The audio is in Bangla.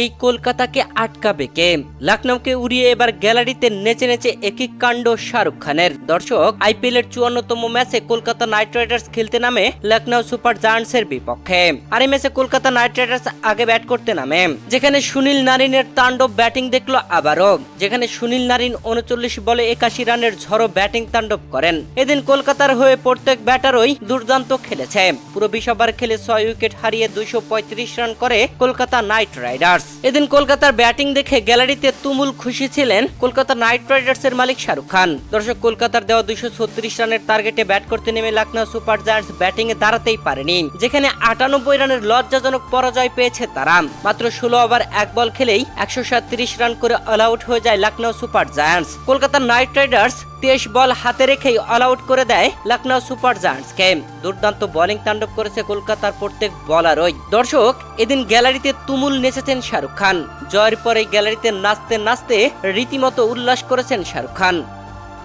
এই কলকাতাকে আটকাবে কে? লখনৌকে উড়িয়ে এবার গ্যালারিতে নেচে নেচে একই কাণ্ড শাহরুখ খানের। দর্শক আইপিএল এর চুয়ান্নতম ম্যাচে কলকাতা নাইট রাইডার্স খেলতে নামে লখনৌ সুপার জায়ান্টস এর বিপক্ষে। আর এই ম্যাচে কলকাতা নাইট রাইডার্স আগে ব্যাট করতে নামে। যেখানে সুনীল নারিনের তাণ্ডব ব্যাটিং দেখল আবারও। যেখানে সুনীল নারিন উনচল্লিশ বলে একাশি রানের ঝড়ো ব্যাটিং তাণ্ডব করেন। এদিন কলকাতার হয়ে প্রত্যেক ব্যাটারই দুর্দান্ত খেলেছে। পুরো বিশ ওভার খেলে ছয় উইকেট হারিয়ে দুইশো পঁয়ত্রিশ রান করে কলকাতা নাইট রাইডার্স। এদিন কলকাতার ব্যাটিং দেখে গ্যালারিতে তুমুল খুশি ছিলেন কলকাতা নাইট রাইডার্স এর মালিক শাহরুখ খান। দর্শক, কলকাতার দেওয়া দুইশো রানের টার্গেটে ব্যাট করতে নেমে লখনৌ সুপার জায়ান্টস ব্যাটিং এ দাঁড়াতেই পারেনি। যেখানে আটানব্বই রানের লজ্জাজনক পরাজয় পেয়েছে তারা। মাত্র ষোলো ওভার এক বল খেলেই একশো রান করে অল আউট হয়ে যায় Lucknow Super Giants Kolkata Knight Riders তেইশ বল হাতে রেখেই অল আউট করে দেয় লখনৌ সুপার জায়ান্টসকে দুর্দান্ত বোলিং তাণ্ডব করেছে কলকাতার প্রত্যেক বলারই। দর্শক, এদিন গ্যালারিতে তুমুল নেচেছেন শাহরুখ খান। জয়ের পরে গ্যালারিতে নাচতে নাচতে রীতিমতো উল্লাস করেছেন শাহরুখ খান।